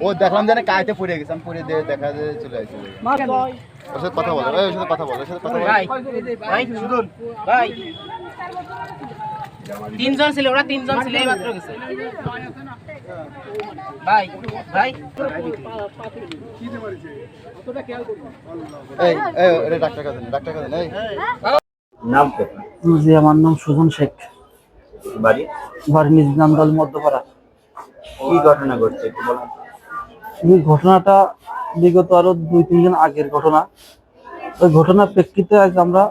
ও দেখলাম জানে কাইতে পড়ে গেছে আমি পড়ে দিয়ে দেখা যায় চলে আসছে ওর সাথে কথা বলো ওর সাথে কথা বলো ওর সাথে কথা বলো। ভাই ভাই শুনুন। ভাই। তিনজন ছিল ওরা তিনজন ছিল এই মাত্র গেছে। ভাই ভাই। এই এই এটা ডাক্তার কাছে ডাক্তার কাছে নাম তো জি আমার নাম সুজন শেখ। বাড়ি? বাড়ি নিজ নামদল মধ্যপাড়া। কি ঘটনা ঘটছে একটু ঘটনাটা বিগত আরও দুই, তিন দিন আগের ঘটনা। ওই ঘটনার প্রেক্ষিতে আজ আমরা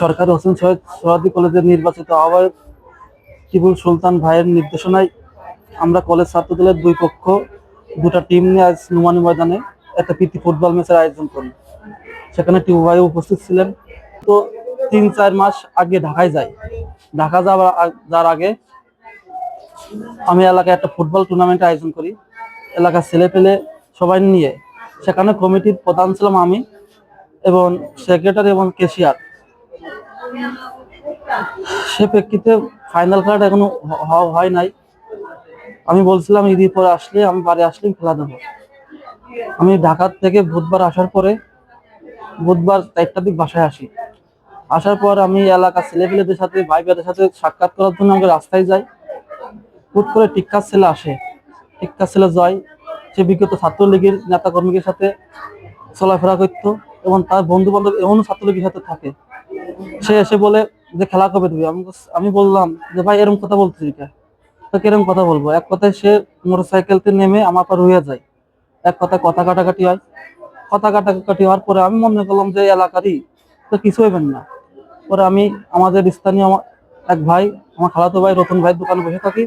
সরকারি হোসেন সৈয়দ সোহাদি কলেজের নির্বাচিত আহ্বায়ক টিপুল সুলতান ভাইয়ের নির্দেশনায় আমরা কলেজ ছাত্র দলের দুই পক্ষ, দুটা টিম নিয়ে আজ নুমানি ময়দানে একটা প্রীতি ফুটবল ম্যাচের আয়োজন করি। সেখানে টিপু ভাই উপস্থিত ছিলেন। তো তিন, চার মাস আগে ঢাকায় যাই ঢাকা যাওয়ার যাওয়ার আগে আমি এলাকায় একটা ফুটবল টুর্নামেন্ট আয়োজন করি। এলাকার ছেলে পেলে সবাই নিয়ে, সেখানে কমিটির প্রধান ছিলাম আমি এবং সেক্রেটারি এবং কেশিয়ার সে প্রেক্ষিতে ফাইনাল খেলাটা এখনও হয় নাই। আমি বলছিলাম ঈদের পরে আসলে, আমি বাড়ি আসলে খেলা দেবো। আমি ঢাকার থেকে বুধবার আসার পরে, বুধবার চারটার দিক বাসায় আসি। আসার পর আমি এলাকার ছেলেপেলেদের সাথে, ভাই সাথে সাক্ষাৎ করার জন্য আমাকে রাস্তায় যাই। হুট করে টিক্কার ছেলে আসে। টিক্কার ছেলে জয় সে বিগত ছাত্রলীগের নেতা কর্মীদের সাথে চলাফেরা করতো এবং তার বন্ধু বান্ধব এমনও ছাত্রলীগের সাথে থাকে। সে এসে বলে যে, খেলা কবে দিবি আমি আমি বললাম যে, ভাই এরকম কথা বলছিস কে তো কীরকম কথা বলব। এক কথায় সে মোটর সাইকেলতে নেমে আমার পর রয়ে যায়। এক কথায় কথা কাটাকাটি হয়। কথা কাটাকাটি হওয়ার পরে আমি মনে করলাম যে এলাকারই তো কিছু হইবেন না। পরে আমি আমাদের স্থানীয় এক ভাই, আমার খালাতো ভাই রতন ভাইয়ের দোকানে বসে থাকি।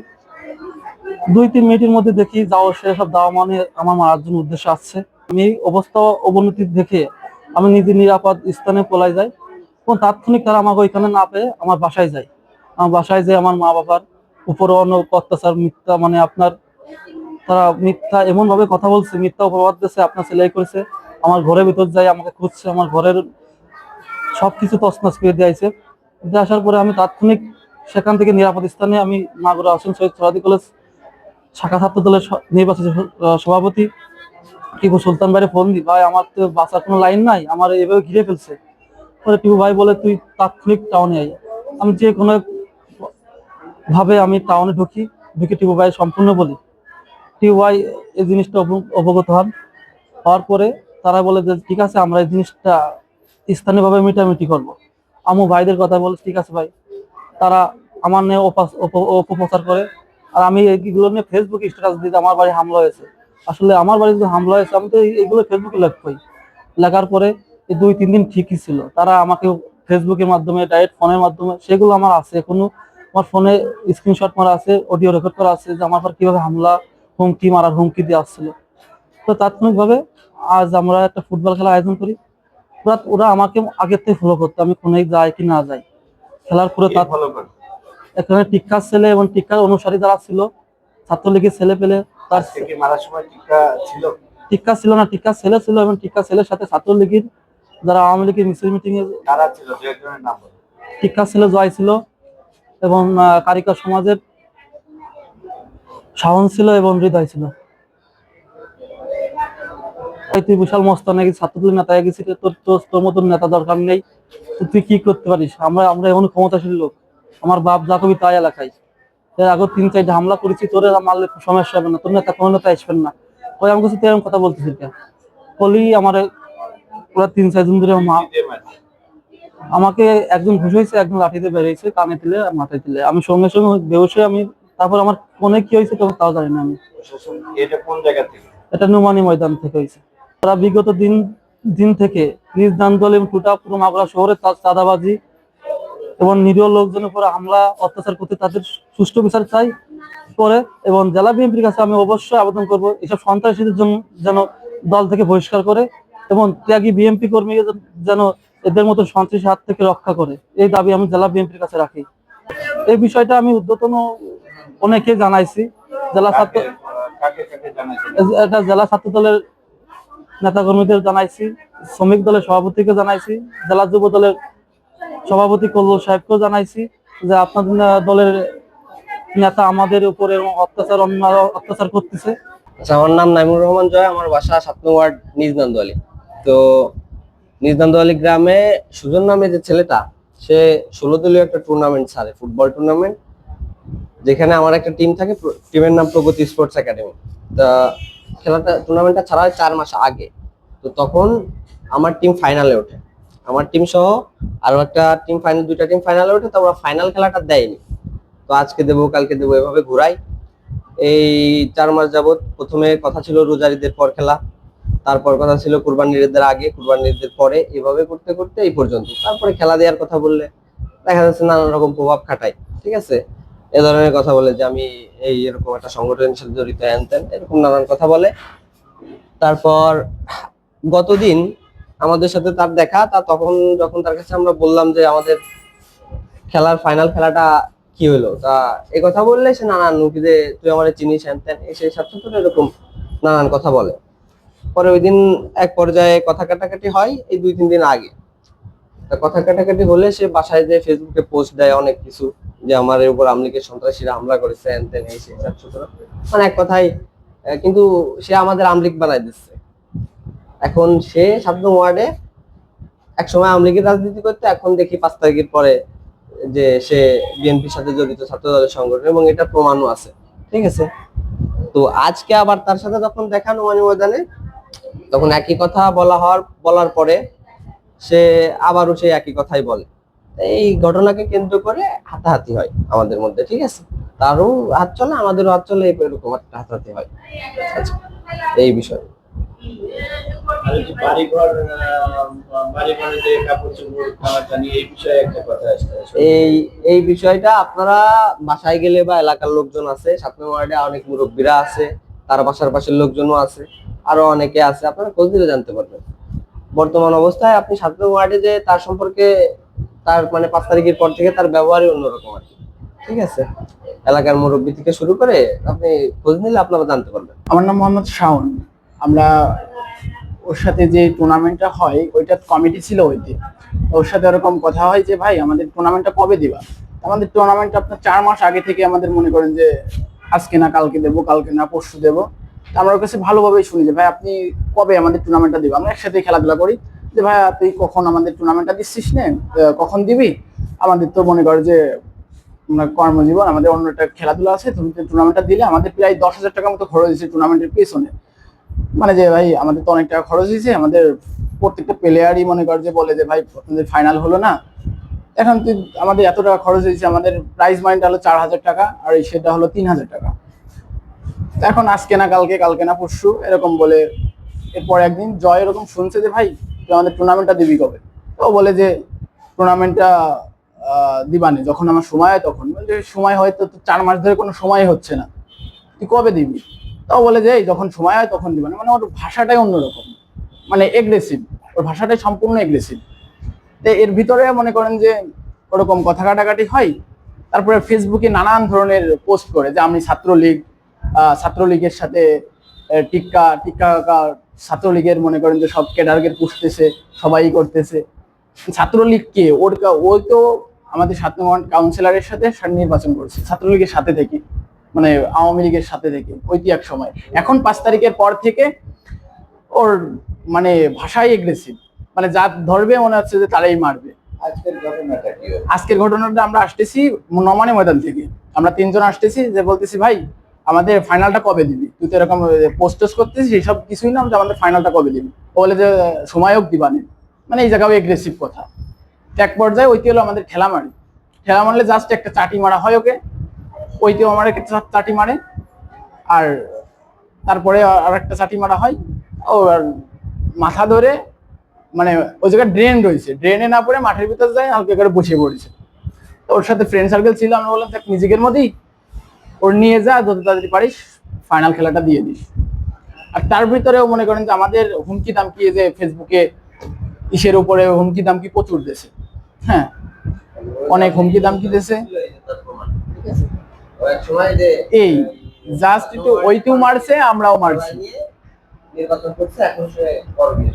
দুই, তিন মিনিটের মধ্যে দেখি যাও সে সব দাওয়া মানে আমার মারার জন্য উদ্দেশ্য আসছে আমি অবস্থা অবনতি দেখে আমি নিজে নিরাপদ স্থানে পলাই যাই এবং তাৎক্ষণিক তারা আমাকে ওইখানে না পেয়ে আমার বাসায় যায়। আমার বাসায় যে আমার মা বাবার উপরে অনেক অত্যাচার, মিথ্যা মানে আপনার তারা মিথ্যা এমন ভাবে কথা বলছে, মিথ্যা অপবাদ দিচ্ছে আপনার সেলাই করেছে, আমার ঘরের ভিতর যাই, আমাকে খুঁজছে, আমার ঘরের সবকিছু তছনছ করে দিয়েছে। দিয়ে আসার পরে আমি তাৎক্ষণিক সেখান থেকে নিরাপদ স্থানে আমি মাগুরা হোসেন সৈয়দ সরাদি কলেজ শাখা ছাত্র দলের নির্বাচিত সভাপতি টিপু সুলতান ভাইয়ের ফোন দি, ভাই, আমার তো বাঁচার কোনো লাইন নাই, আমার এভাবে ঘিরে ফেলছে। পরে টিপু ভাই বলে, তুই তাৎক্ষণিক টাউনে আই আমি যে কোনো ভাবে আমি টাউনে ঢুকি, ঢুকে টিপু ভাই সম্পূর্ণ বলি। টিপু ভাই এই জিনিসটা অব- অবগত হন। হওয়ার পরে তারা বলে যে, ঠিক আছে, আমরা এই জিনিসটা স্থানীয়ভাবে মিটামিটি করব। আমু ভাইদের কথা বলে, ঠিক আছে ভাই। তারা আমার নিয়ে অপপ্রচার করে। আর আমি এইগুলো নিয়ে ফেসবুকে স্ট্যাটাস দিতে আমার বাড়ি হামলা হয়েছে। আসলে আমার বাড়ি যদি হামলা হয়েছে আমি তো এইগুলো ফেসবুকে লেখবই। লেখার পরে এই দুই তিন দিন ঠিকই ছিল। তারা আমাকে ফেসবুকের মাধ্যমে ডাইরেক্ট ফোনের মাধ্যমে সেগুলো আমার আছে এখনও। আমার ফোনে স্ক্রিনশট মারা আছে অডিও রেকর্ড করা আছে যে আমার পর কীভাবে হামলা হুমকি মারার হুমকি দেওয়া আসছিল। তো তাৎক্ষণিকভাবে আজ আমরা একটা ফুটবল খেলা আয়োজন করি। ওরা ওরা আমাকে আগের থেকে ফলো করতো আমি কোনে যাই কি না যাই। খেলার পরে তার ফলো করে? এখানে টিক্কার ছেলে এবং টিক্কার অনুসারী যারা ছিল ছাত্রলীগের ছেলে পেলে তার মারার সময় টিকা ছিল? টিক্কা ছিল না টিক্কা ছেলে ছিল এবং টিক্কা ছেলের সাথে ছাত্রলীগের যারা আওয়ামী লীগের মিছিল মিটিং এ কারা ছিল? টিক্কা জয় ছিল এবং কারিকা সমাজের শাওন ছিল এবং হৃদয় ছিল। তুই বিশাল মস্ত নাকি ছাত্রলীগ নেতা তোর তোর তোর মতন নেতা দরকার নেই তুই কি করতে পারিস? আমরা আমরা এমন ক্ষমতাশীল লোক। আমার বাপ যা কবি তাই এলাকায় এর আগে তিন চারটা হামলা করেছি তোর মারলে সমস্যা হবে না তোর নেতা কোনো নেতা আসবেন না। ওই আমার কাছে তুই এরকম কথা বলতেছি কেন বলি আমার পুরো তিন চার দিন ধরে আমাকে একজন ঘুষ হয়েছে একজন লাঠিতে বেরিয়েছে কানে দিলে আর মাথায় দিলে আমি সঙ্গে সঙ্গে বেউস আমি তারপর আমার ফোনে কি হয়েছে তখন তাও জানি না আমি। এটা কোন জায়গা থেকে? এটা নুমানি ময়দান থেকে হয়েছে। তারা বিগত দিন দিন থেকে নিজ দান্দল এবং টুটা পুরো মাগুরা শহরে চাঁদাবাজি এবং নিরীহ লোকজনের উপরে হামলা অত্যাচার করতে তাদের সুষ্ঠু বিচার চাই করে এবং জেলা বিএনপির কাছে আমি অবশ্যই আবেদন করব এসব সন্ত্রাসীদের জন্য যেন দল থেকে বহিষ্কার করে এবং ত্যাগী বিএনপি কর্মী যেন এদের মতো সন্ত্রাসী হাত থেকে রক্ষা করে। এই দাবি আমি জেলা বিএনপির কাছে রাখি। এই বিষয়টা আমি উদ্যতন অনেকে জানাইছি। জেলা ছাত্র এটা জেলা ছাত্র দলের নেতা কর্মীদের জানাইছি শ্রমিক দলের সভাপতিকে জানাইছি জেলা যুব দলের সভাপতি কল্লোল সাহেবকেও জানাইছি যে আপনাদের দলের নেতা আমাদের উপরে অত্যাচার অন্য অত্যাচার করতেছে। আচ্ছা আমার নাম নাইমুর রহমান জয়, আমার বাসা সাত নং ওয়ার্ড, নিজনান্দোয়ালি। তো নিজনান্দোয়ালি গ্রামে সুজন নামে যে ছেলেটা, সে ষোলো দলীয় একটা টুর্নামেন্ট ছাড়ে ফুটবল টুর্নামেন্ট যেখানে আমার একটা টিম থাকে টিমের নাম প্রগতি স্পোর্টস একাডেমি তা খেলাটা টুর্নামেন্টটা ছাড়া হয় চার মাস আগে। তো তখন আমার টিম ফাইনালে ওঠে। আমার টিম সহ আরও একটা টিম ফাইনাল দুইটা টিম ফাইনালে ওঠে তো ওরা ফাইনাল খেলাটা দেয়নি। তো আজকে দেবো, কালকে দেবো, এভাবে ঘুরাই। এই চার মাস যাবৎ প্রথমে কথা ছিল রোজার ঈদের পর খেলা, তারপর কথা ছিল কুরবানির ঈদের আগে কুরবানির ঈদের পরে, এভাবে করতে করতে এই পর্যন্ত। তারপরে খেলা দেওয়ার কথা বললে দেখা যাচ্ছে নানান রকম প্রভাব খাটাই ঠিক আছে? এ ধরনের কথা বলে যে আমি এই এরকম একটা সংগঠনের সাথে জড়িত হ্যান এরকম নানান কথা বলে। তারপর গতদিন আমাদের সাথে তার দেখা, তা তখন যখন তার কাছে আমরা বললাম যে আমাদের খেলার ফাইনাল খেলাটা কি হলো, তা এই কথা বললে সে নানান নুকিতে তুই আমার চিনিস, হ্যান ত্যান। সেই সাথে তো এরকম নানান কথা বলে। পরে ওই দিন এক পর্যায়ে কথা কাটাকাটি হয়, এই দুই তিন দিন আগে। তা কথা কাটাকাটি হলে সে বাসায় যে ফেসবুকে পোস্ট দেয় অনেক কিছু, যে আমার এর উপর আমলিকের সন্ত্রাসীরা হামলা করেছে, হ্যান ত্যান সাত মানে এক কথাই কিন্তু সে আমাদের আমলিক বানাই দিচ্ছে। এখন সে সাত নং ওয়ার্ডে এক সময় আমলিগের রাজনীতি করতে, এখন দেখি পাঁচ তারিখের পরে যে সে বিএনপির সাথে জড়িত ছাত্র দলের সংগঠন এবং এটা প্রমাণও আছে। ঠিক আছে? তো আজকে আবার তার সাথে যখন দেখা নোমানি ময়দানে, তখন একই কথা বলা হওয়ার, বলার পরে সে আবারও সেই একই কথাই বলে। এই ঘটনাকে কেন্দ্র করে হাতাহাতি হয় আমাদের মধ্যে, ঠিক আছে? তারও হাত চলে, আমাদেরও হাত চলে, এরকম একটা হাতাহাতি হয়। আচ্ছা এই বিষয়। আর এই যে বাড়িঘর বাড়িঘরে যে কাপড় চোপড় টানাটানি এই বিষয়ে একটা কথা আসছে এই এই বিষয়টা আপনারা বাসায় গেলে বা এলাকার লোকজন আছে সাত নম্বর ওয়ার্ডে অনেক মুরব্বীরা আছে তার বাসার পাশের লোকজনও আছে আরও অনেকে আছে আপনারা খোঁজ দিলে জানতে পারবেন। বর্তমান অবস্থায় আপনি সাত নম্বর ওয়ার্ডে যে তার সম্পর্কে তার মানে পাঁচ তারিখের পর থেকে তার ব্যবহারই অন্যরকম আর কি। ঠিক আছে? এলাকার মুরব্বী থেকে শুরু করে আপনি খোঁজ নিলে আপনারা জানতে পারবেন। আমার নাম মোহাম্মদ শাওন। আমরা ওর সাথে যে টুর্নামেন্টটা হয়, ওইটা কমিটি ছিল ওইতে ওর সাথে ওরকম কথা হয় যে, ভাই, আমাদের টুর্নামেন্টটা কবে দিবা? আমাদের টুর্নামেন্ট আপনার চার মাস আগে থেকে আমাদের মনে করেন যে, আজকে না, কালকে দেবো, কালকে না, পরশু দেবো। তা আমরা কাছে ভালোভাবেই শুনি যে, ভাই, আপনি কবে আমাদের টুর্নামেন্টটা দিবা? আমরা একসাথে খেলাধুলা করি যে, ভাই, তুই কখন আমাদের টুর্নামেন্টটা দিচ্ছিস নে? কখন দিবি? আমাদের তো মনে কর যে, আমরা কর্মজীবন, আমাদের অন্য একটা খেলাধুলা আছে তুমি টুর্নামেন্টটা দিলে আমাদের প্রায় দশ হাজার টাকার মতো খরচ হয়েছে টুর্নামেন্টের পেছনে। মানে যে ভাই, আমাদের তো অনেক টাকা খরচ হয়েছে, আমাদের প্রত্যেকটা প্লেয়ারই মনে করে যে বলে যে, ভাই, আপনাদের ফাইনাল হলো না। এখন তুই, আমাদের এত টাকা খরচ হয়েছে, আমাদের প্রাইজ মাইন্ডটা হলো চার হাজার টাকা, আর সেটা হলো তিন হাজার টাকা। এখন আজকে না, কালকে কালকে না, পরশু, এরকম বলে এরপর একদিন জয় এরকম শুনছে যে, ভাই, তুই আমাদের টুর্নামেন্টটা দিবি কবে? তো বলে যে টুর্নামেন্টটা দিবানে যখন আমার সময় হয় তখন। সময় হয় তো চার মাস ধরে কোনো সময় হচ্ছে না। তুই কবে দিবি? তাও বলে যে যখন সময় হয় তখন দিবানে মানে ওর ভাষাটাই অন্যরকম। মানে এগ্রেসিভ ওর ভাষাটাই সম্পূর্ণ এগ্রেসিভ তো এর ভিতরে মনে করেন যে, ওরকম কথা কাটাকাটি হয়। তারপরে ফেসবুকে নানান ধরনের পোস্ট করে যে, আমি ছাত্রলীগ ছাত্রলীগের সাথে টিক্কা টিক্কা ছাত্রলীগের মনে করেন যে, সব ক্যাডারকে পুষতেছে, সবাই করতেছে। ছাত্রলীগ কে? ওর ওই তো আমাদের নম্বর কাউন্সিলরের সাথে নির্বাচন করছে। ছাত্রলীগের সাথে থেকে। মানে আওয়ামী লীগের সাথে থেকে এক সময়। এখন পাঁচ তারিখের পর থেকে ওর মানে ভাষাই এগ্রেসিভ মানে যা ধরবে মনে হচ্ছে যে তারাই মারবে। আজকের ঘটনাটা আমরা আসতেছি নমানি ময়দান থেকে। আমরা তিনজন আসতেছি যে বলতেছি ভাই আমাদের ফাইনালটা কবে দিবি? তুই তো এরকম পোস্ট করতেছিস এইসব কিছুই না যে আমাদের ফাইনালটা কবে দিবি? ও বলে যে সময় হোক দিবানে। মানে এই জায়গাও এগ্রেসিভ কথা। এক পর্যায়ে ওইটি হলো আমাদের ঠেলা মারি ঠেলা মারলে জাস্ট একটা চাটি মারা হয় ওকে। ওইটিও আমার একটা চাটি মারে। আর তারপরে আর একটা চাটি মারা হয়। ও মাথা ধরে মানে ওই জায়গায় ড্রেন রয়েছে। ড্রেনে না পড়ে মাঠের ভিতর যায়, হালকা করে বসে পড়েছে। তো ওর সাথে ফ্রেন্ড সার্কেল ছিল আমরা বললাম, দেখ, নিজেদের মধ্যেই ওর নিয়ে যা, যত তাড়াতাড়ি পারিস ফাইনাল খেলাটা দিয়ে দিস। আর তার ভিতরেও মনে করেন যে আমাদের হুমকি দামকি যে ফেসবুকে ইসের উপরে হুমকি দামকি প্রচুর দেশে হ্যাঁ অনেক হুমকি দামকি দেশে এই জাস্ট একটু ওইটিও মারছে আমরাও মারছি। নির্বাচন করছে এখন সে করবে